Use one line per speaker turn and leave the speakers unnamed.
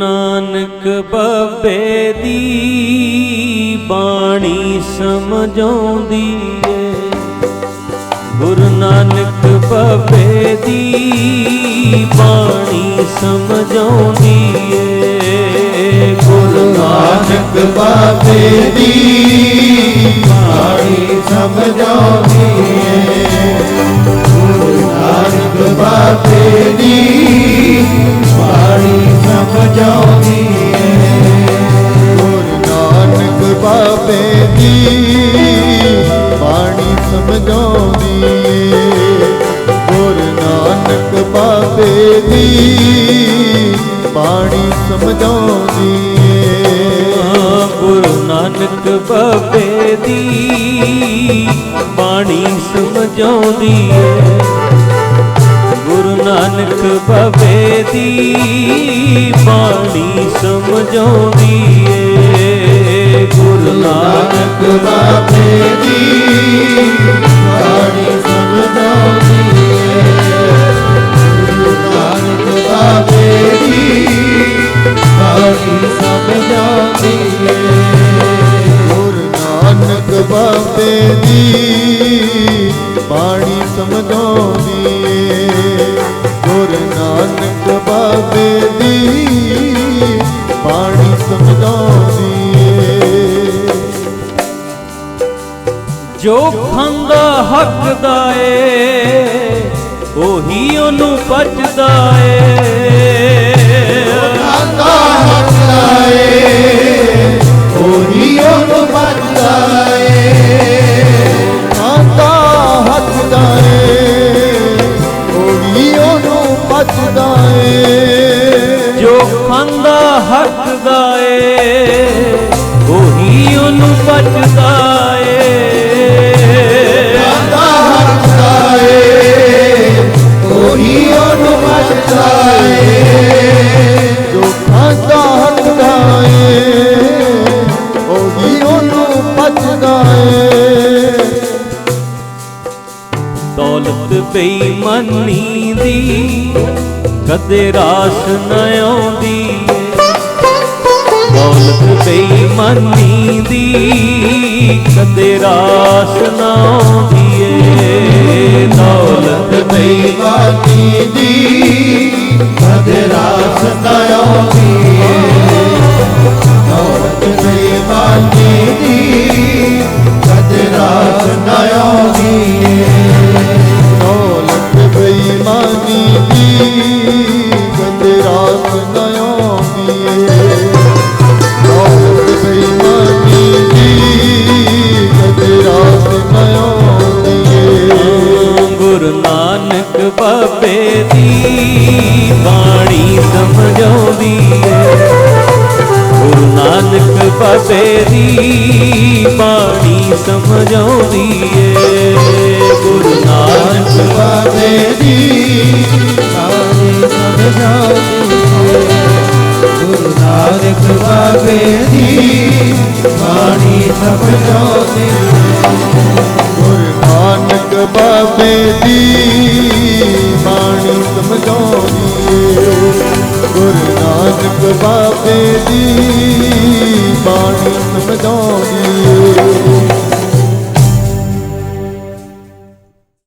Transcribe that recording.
ਨਾਨਕ ਬੱਬੇ ਦੀ ਬਾਣੀ ਸਮਝਾਉਂਦੀ ਏ। ਗੁਰੂ ਨਾਨਕ ਬੱਬੇ ਦੀ ਬਾਣੀ ਸਮਝਾਉਂਦੀ ਏ। ਗੁਰੂ
ਨਾਨਕ ਬਾਬੇ ਦੀ ਬਾਣੀ ਸਮਝਾਉਂਦੀ ਏ। ਗੁਰੂ ਨਾਨਕ ਬਾਬੇ ਦੀ ਨਾਨਕ ਬੱਬੇ ਦੀ ਬਾਣੀ ਸਮਝਾਉਂਦੀ ਏ। ਗੁਰੂ ਨਾਨਕ ਬੱਬੇ ਦੀ ਬਾਣੀ ਸਮਝਾਉਂਦੀ ਏ।
ਗੁਰੂ ਨਾਨਕ ਬਾਬੇ ਦੀ ਬਾਬੇ ਦੀ ਬਾਣੀ ਸਮਝਾਉਂਦੀ ਏ। ਗੁਰੂ ਨਾਨਕ
ਬਾਬੇ ਦੀ ਬਾਣੀ ਸਮਝਾਉਂਦੀ ਏ।
ਜੋ ਖਾਂਦਾ ਹੱਕ ਦਾ ਏ, ਉਹੀ ਉਹਨੂੰ ਬਚਦਾ ਏ।
ਬਚਦਾ ਏ
ਜੋ ਖਾਂਦਾ ਹੱਕ ਦਾ ਏ ਉਹੀ ਉਹਨੂੰ ਬਚਦਾ ਏ
ਖਾਂਦਾ ਹੱਸਦਾ ਏ ਉਹੀ ਉਹਨੂੰ ਬਚਦਾ ਏ ਜੋ ਖਾਂਦਾ ਹੱਸਦਾ ਏ ਉਹੀ ਉਹਨੂੰ ਬਚਦਾ ਏ
ਦੌਲਤ ਬੇਈਮਾਨੀ ਦੀ ਕਦੇ ਰਾਸ ਨਾ ਆਉਂਦੀ ਦੌਲਤ ਬੇਈਮਾਨੀ ਦੀ ਕਦੇ ਰਾਸ ਨ ਆਉਂਦੀ ਏ। ਦੌਲਤ
ਬੇਈਮਾਨੀ ਦੀ ਕਦੇ ਰਾਸ ਨਾ ਆਉਂਦੀ ਏ। ਦੌਲਤ ਬੇਈਮਾਨੀ ਨਾਨਕ ਬਾਬੇ ਦੀ ਬਾਣੀ ਸਮਝਾਉਂਦੀ ਏ।
ਗੁਰੂ ਨਾਨਕ ਬਾਬੇ ਦੀ ਬਾਣੀ ਸਮਝਾਉਂਦੀ ਏ। ਗੁਰੂ ਨਾਨਕ ਬਾਬੇ ਦੀ ਬਾਣੀ ਗੁਰੂ ਨਾਨਕ
ਬਾਬੇ ਦੀ ਗੁਰੂ ਨਾਨਕ ਬਾਬੇ ਦੀ ਟੋਣੀ ਗੁਰੂ ਨਾਨਕ ਬਾਬੇ ਦੀ